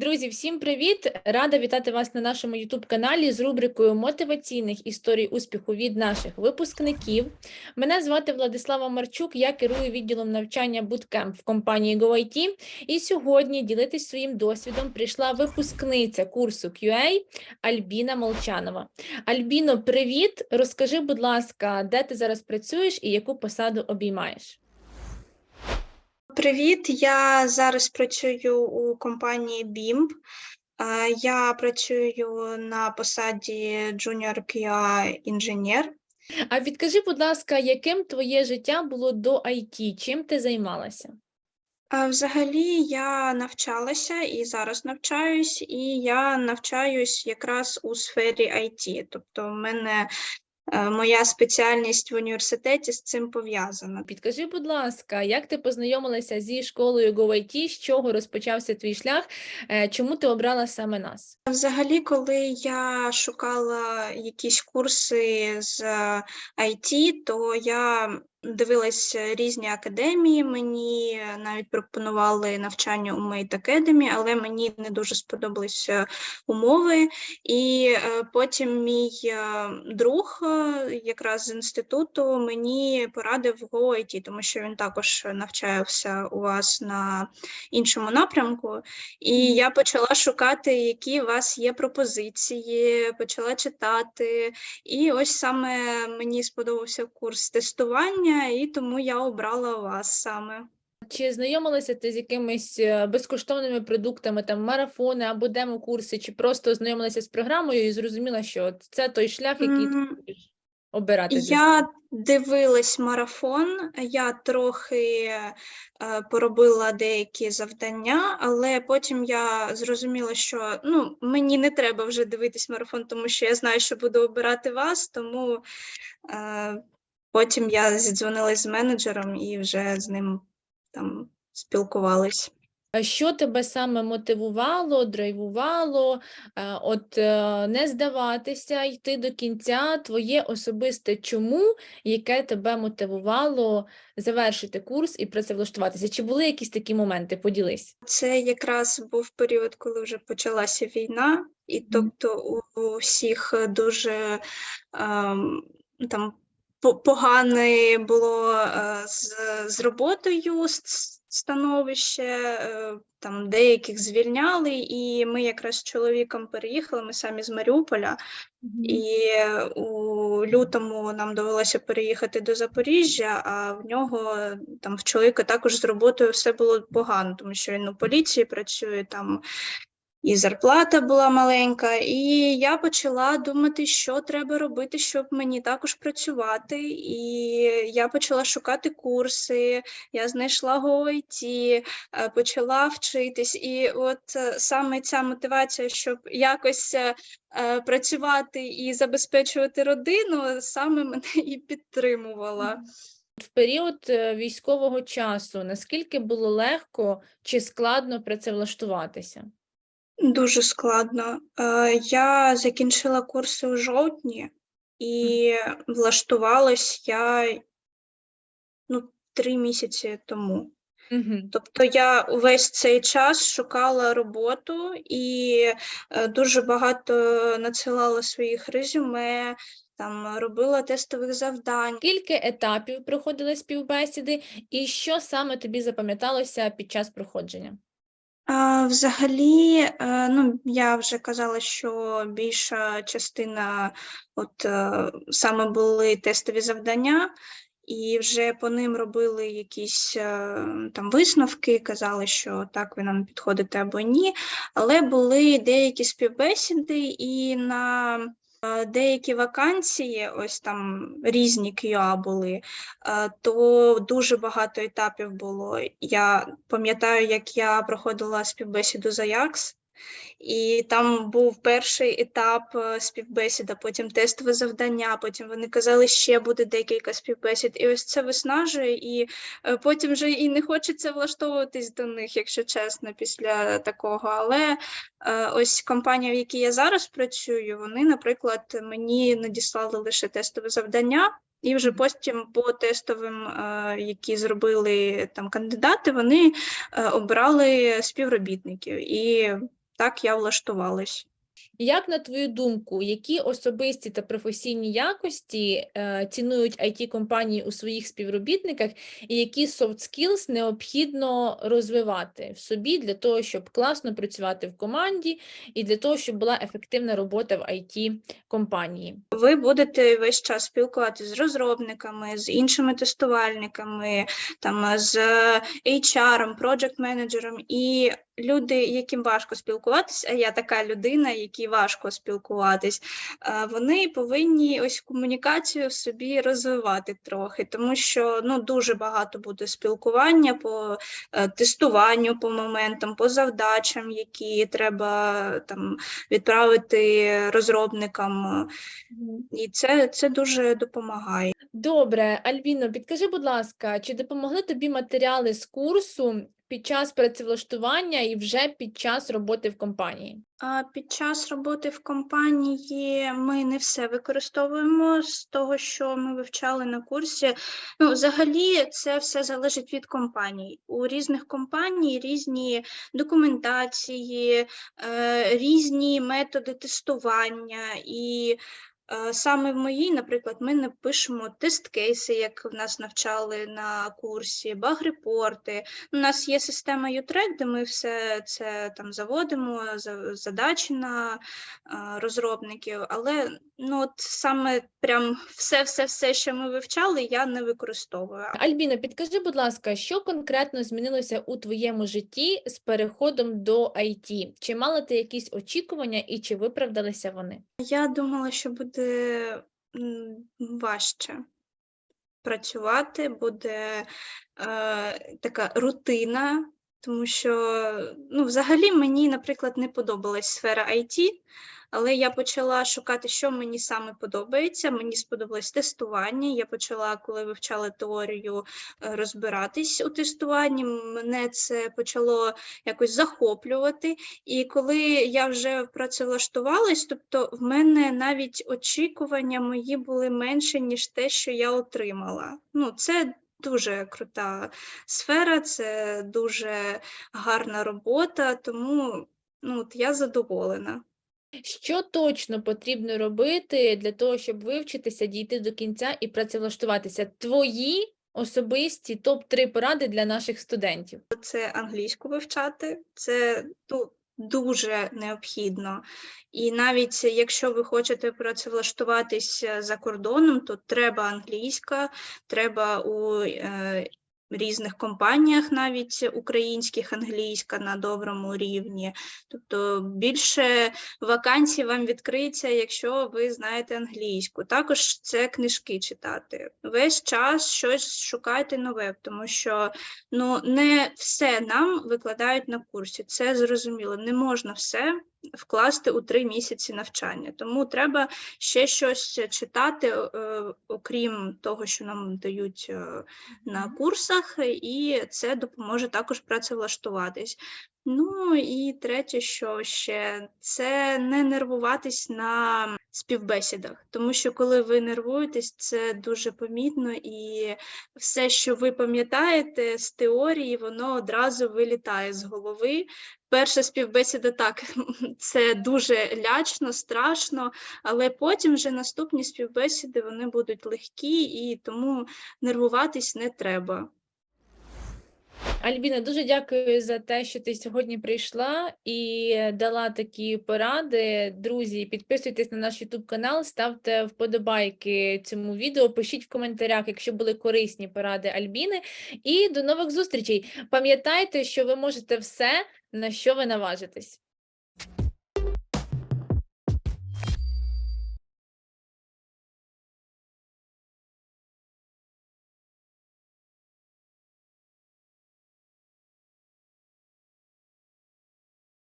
Друзі, всім привіт! Рада вітати вас на нашому youtube каналі з рубрикою мотиваційних історій успіху від наших випускників. Мене звати Владислава Марчук, я керую відділом навчання Bootcamp в компанії GoIT. І сьогодні ділитись своїм досвідом прийшла випускниця курсу QA Альбіна Молчанова. Альбіно, привіт! Розкажи, будь ласка, де ти зараз працюєш і яку посаду обіймаєш? Привіт, я зараз працюю у компанії BIMP. Е, Я працюю на посаді Junior QA інженер. А відкажи, будь ласка, яким твоє життя було до IT? Чим ти займалася? Взагалі я навчалася і зараз навчаюсь, і я навчаюсь якраз у сфері IT. Тобто, в мене моя спеціальність в університеті з цим пов'язана. Підкажи, будь ласка, як ти познайомилася зі школою GoIT, з чого розпочався твій шлях? Е, Чому ти обрала саме нас? Взагалі, коли я шукала якісь курси з е, IT, то я дивилась різні академії. Мені навіть пропонували навчання у Mate Academy, але мені не дуже сподобалися умови. І е, потім мій е, друг, е, якраз з інституту, мені порадив GoIT, тому що він також навчався у вас на іншому напрямку. І я почала шукати, які у вас є пропозиції, почала читати. І ось саме мені сподобався курс тестування, і тому я обрала вас саме. Чи знайомилася ти з якимись е, безкоштовними продуктами, там марафони або демо-курси, чи просто знайомилася з програмою і зрозуміла, що от це той шлях, який ти М, хочеш обирати? Я дивилась марафон, я трохи е, поробила деякі завдання, але потім я зрозуміла, що ну, мені не треба вже дивитись марафон, тому що я знаю, що буду обирати вас, тому е, потім я зідзвонилась з менеджером і вже з ним там спілкувались. А Що тебе саме мотивувало, драйвувало, е, от е, не здаватися, йти до кінця, твоє особисте чому, яке тебе мотивувало завершити курс і працевлаштуватися? Чи були якісь такі моменти? Поділись. Це якраз був період, коли вже почалася війна, і тобто у, всіх дуже ем, там погане було е, з, з роботою становище, е, там деяких звільняли, і ми якраз з чоловіком переїхали, ми самі з Маріуполя, і у лютому нам довелося переїхати до Запоріжжя, а в нього там в чоловіка також з роботою все було погано, тому що він у поліції працює там. І зарплата була маленька, і я почала думати, що треба робити, щоб мені також працювати. І я почала шукати курси, я знайшла GoIT, е, почала вчитись. І от е, саме ця мотивація, щоб якось е, працювати і забезпечувати родину, саме мене і підтримувала. В період військового часу наскільки було легко чи складно працевлаштуватися? Дуже складно. Е, Я закінчила курси у жовтні і влаштувалась я ну, три місяці тому. Угу. Тобто я увесь цей час шукала роботу і е, дуже багато надсилала своїх резюме, там робила тестових завдань. Скільки етапів проходили співбесіди, і що саме тобі запам'яталося під час проходження? Взагалі, е, ну, я вже казала, що більша частина от е, саме були тестові завдання, і вже по ним робили якісь е, там висновки, казали, що так ви нам підходите або ні. Але були деякі співбесіди, і на деякі вакансії, ось там різні QA були, е, то дуже багато етапів було. Я пам'ятаю, як я проходила співбесіду з Ajax, і там був перший етап е, співбесіда, потім тестове завдання, потім вони казали, ще буде декілька співбесід. І ось це виснажує, і е, потім вже і не хочеться влаштовуватись до них, якщо чесно, після такого. Але е, ось компанія, в якій я зараз працюю, вони, наприклад, мені надіслали лише тестове завдання. І вже потім по тестовим, які зробили там кандидати, вони обрали співробітників. І так я влаштувалась. Як на твою думку, які особисті та професійні якості е, цінують it компанії у своїх співробітниках, і які soft skills необхідно розвивати в собі для того, щоб класно працювати в команді, і для того, щоб була ефективна робота в it компанії? Ви будете весь час спілкуватися з розробниками, з іншими тестувальниками, там з HR, project менеджером і люди, яким важко спілкуватися, а я така людина, якій важко спілкуватись, е, вони повинні ось комунікацію в собі розвивати трохи, тому що ну дуже багато буде спілкування по е, тестуванню, по моментам, по завдачам, які треба там відправити розробникам. І це, це дуже допомагає. Добре, Альбіно, підкажи, будь ласка, чи допомогли тобі матеріали з курсу під час працевлаштування і вже під час роботи в компанії? Під час роботи в компанії ми не все використовуємо з того, що ми вивчали на курсі. Ну, взагалі, це все залежить від компаній. У різних компаній різні документації, е, різні методи тестування і. Е, Саме в моїй, наприклад, ми не пишемо тест-кейси, як в нас навчали на курсі, баг-репорти. У нас є система U-Track, де ми все це там заводимо, задачі на розробників, але ну от саме прям все-все-все, що ми вивчали, я не використовую. Альбіно, підкажи, будь ласка, що конкретно змінилося у твоєму житті з переходом до IT? Чи мала ти якісь очікування і чи виправдалися вони? Я думала, що буде м, важче працювати, буде е, така рутина, тому що ну, взагалі мені, наприклад, не подобалась сфера IT, але я почала шукати, що мені саме подобається. Мені сподобалось тестування. Я почала, коли вивчала теорію, е, розбиратись у тестуванні. Мене це почало якось захоплювати. І коли я вже працевлаштувалась, тобто в мене навіть очікування мої були менше, ніж те, що я отримала. Ну, це дуже крута сфера, це дуже гарна робота, тому ну, от я задоволена. Що точно потрібно робити для того, щоб вивчитися, дійти до кінця і працевлаштуватися? Твої особисті топ-3 поради для наших студентів. Це англійську вивчати, це ну, дуже необхідно. І навіть якщо ви хочете працевлаштуватися за кордоном, то треба англійська, треба у е, різних компаніях, навіть українських англійська на доброму рівні. Тобто більше вакансій вам відкриється, якщо ви знаєте англійську. Також це книжки читати. Весь час щось шукайте нове, тому що ну, не все нам викладають на курсі. Це зрозуміло. Не можна все вкласти у три місяці навчання. Тому треба ще щось читати, е, окрім того, що нам дають е, на курсах, і це допоможе також працевлаштуватись. Ну і третє, що ще це не нервуватись на співбесідах, тому що коли ви нервуєтесь, це дуже помітно, і все, що ви пам'ятаєте з теорії, воно одразу вилітає з голови. Перша співбесіда так, це дуже лячно, страшно, але потім вже наступні співбесіди вони будуть легкі, і тому нервуватись не треба. Альбіна, дуже дякую за те, що ти сьогодні прийшла і дала такі поради. Друзі, підписуйтесь на наш YouTube канал, ставте вподобайки цьому відео, пишіть в коментарях, якщо були корисні поради Альбіни. І до нових зустрічей. Пам'ятайте, що ви можете все, на що ви наважитесь.